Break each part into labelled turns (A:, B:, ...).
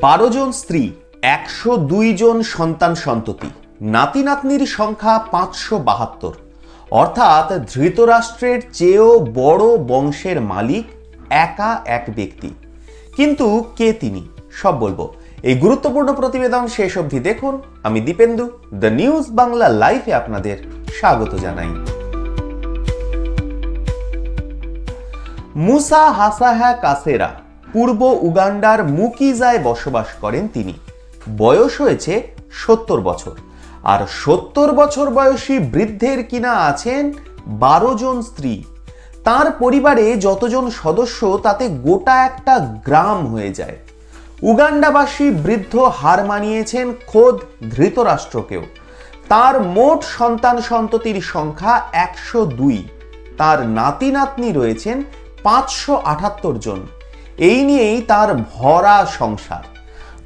A: বারো জন স্ত্রী, একশো দুই জন সন্তান সন্ততি। নাতি নাতনির সংখ্যা পাঁচশো বাহাত্তর। অর্থাৎ ধৃতরাষ্ট্রের চেয়েও বড় বংশের মালিক একা এক ব্যক্তি। কিন্তু কে তিনি? সব বলব। এই গুরুত্বপূর্ণ প্রতিবেদন শেষ অবধি দেখুন। আমি দীপেন্দু, দ্য নিউজ বাংলা লাইভে আপনাদের স্বাগত জানাই। মুসা হাসাহা কাসেরা পূর্ব উগান্ডার মুকিজায় বসবাস করেন তিনি। বয়স হয়েছে সত্তর বছর। আর সত্তর বছর বয়সী বৃদ্ধের কিনা আছেন বারো জন স্ত্রী। তার পরিবারে যতজন সদস্য, তাতে গোটা একটা গ্রাম হয়ে যায়। উগান্ডাবাসী বৃদ্ধ হার মানিয়েছেন খোদ ধৃতরাষ্ট্রকেও। তার মোট সন্তান সন্ততির সংখ্যা একশো দুই। তার নাতি নাতনি রয়েছেন পাঁচশো আটাত্তর জন। এই নিয়েই তার ভরা সংসার।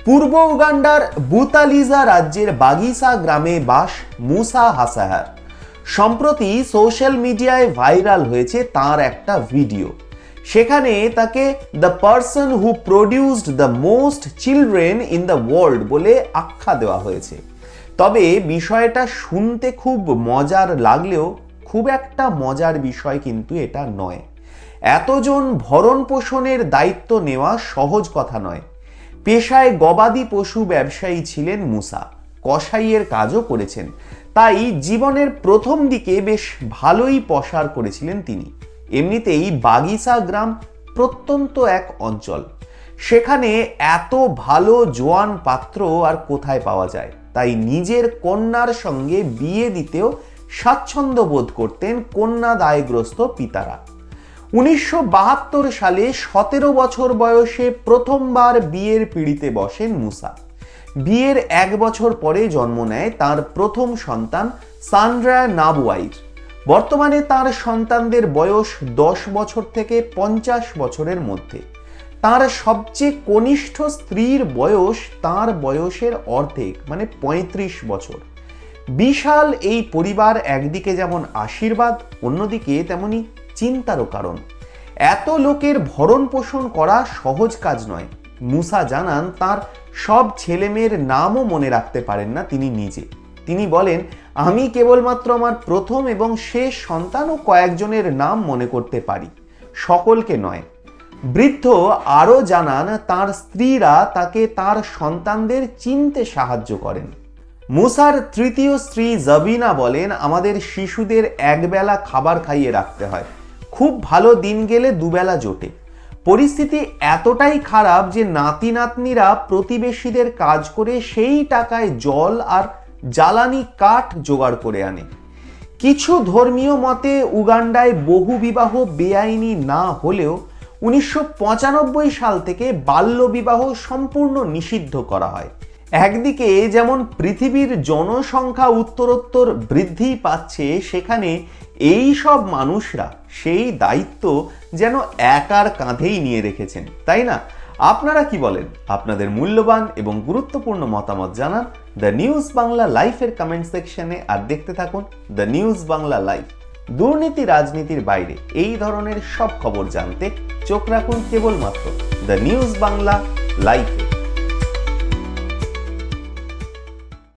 A: পূর্ব উগান্ডার বুতালিজা রাজ্যের বাগিসা গ্রামে বাস মুসা হাসাহার। সম্প্রতি সোশ্যাল মিডিয়ায় ভাইরাল হয়েছে তার একটা ভিডিও। সেখানে তাকে the person who produced the most children in the world বলে আখ্যা দেওয়া হয়েছে। তবে বিষয়টা শুনতে খুব মজার লাগলেও খুব একটা মজার বিষয় কিন্তু এটা নয়। এতজন ভরণ পোষণের দায়িত্ব নেওয়া সহজ কথা নয়। পেশায় গবাদি পশু ব্যবসায়ী ছিলেন মুসা। কসাইয়ের কাজও করেছেন। তাই জীবনের প্রথম দিকে বেশ ভালোই পসার করেছিলেন তিনি। এমনিতেই বাগিসা গ্রাম প্রত্যন্ত এক অঞ্চল। সেখানে এত ভালো জোয়ান পাত্র আর কোথায় পাওয়া যায়? তাই নিজের কন্যার সঙ্গে বিয়ে দিতেও স্বাচ্ছন্দ্য বোধ করতেন কন্যা দায়গ্রস্ত পিতারা। উনিশশো বাহাত্তর সালে সতেরো বছর বয়সে প্রথমবার বিয়ের পিড়িতে বসেন মুসা। বিয়ের এক বছর পরে জন্ম নেয় তার প্রথম সন্তান সানড্রা নাবুয়াইর। বর্তমানে তার সন্তানদের বয়স দশ বছর থেকে পঞ্চাশ বছরের মধ্যে। তার সবচেয়ে কনিষ্ঠ স্ত্রীর বয়স তার বয়সের অর্ধেক মানে ৩৫ বছর। বিশাল এই পরিবার একদিকে যেমন আশীর্বাদ, অন্যদিকে তেমনি চিন্তারও কারণ। এত লোকের ভরণ পোষণ করা সহজ কাজ নয়। মুসা জানান, তার সব ছেলেমেয়ের নামও মনে রাখতে পারেন না তিনি নিজে। তিনি বলেন, আমি কেবলমাত্র আমার প্রথম এবং শেষ সন্তান ও কয়েকজনের নাম মনে করতে পারি। সকলকে নয়। বৃদ্ধ আরও জানান, তার স্ত্রীরা তাকে তার সন্তানদের চিনতে সাহায্য করেন। মুসার তৃতীয় স্ত্রী জবিনা বলেন, আমাদের শিশুদের একবেলা খাবার খাইয়ে রাখতে হয়। খুব ভালো দিন গেলে দুবেলা জোটে। পরিস্থিতি এতটাই খারাপ যে নাতি নাতনিরা প্রতিবেশীদের কাজ করে সেই টাকায় জল আর জ্বালানি কাঠ জোগাড় করে আনে। কিছু ধর্মীয় মতে উগান্ডায় বহু বিবাহ বেআইনি না হলেও উনিশশো পঁচানব্বই সাল থেকে বাল্যবিবাহ সম্পূর্ণ নিষিদ্ধ করা হয়। একদিকে যেমন পৃথিবীর জনসংখ্যা উত্তরোত্তর বৃদ্ধি পাচ্ছে, সেখানে এই সব মানুষরা সেই দায়িত্ব যেন একার কাঁধেই নিয়ে রেখেছেন, তাই না? আপনারা কি বলেন? আপনাদের মূল্যবান এবং গুরুত্বপূর্ণ মতামত জানান দ্য নিউজ বাংলা লাইফের কমেন্ট সেকশনে আর দেখতে থাকুন দ্য নিউজ বাংলা লাইফ দুর্নীতি রাজনীতির বাইরে এই ধরনের সব খবর জানতে চোখ রাখুন কেবলমাত্র দ্য নিউজ বাংলা লাইফে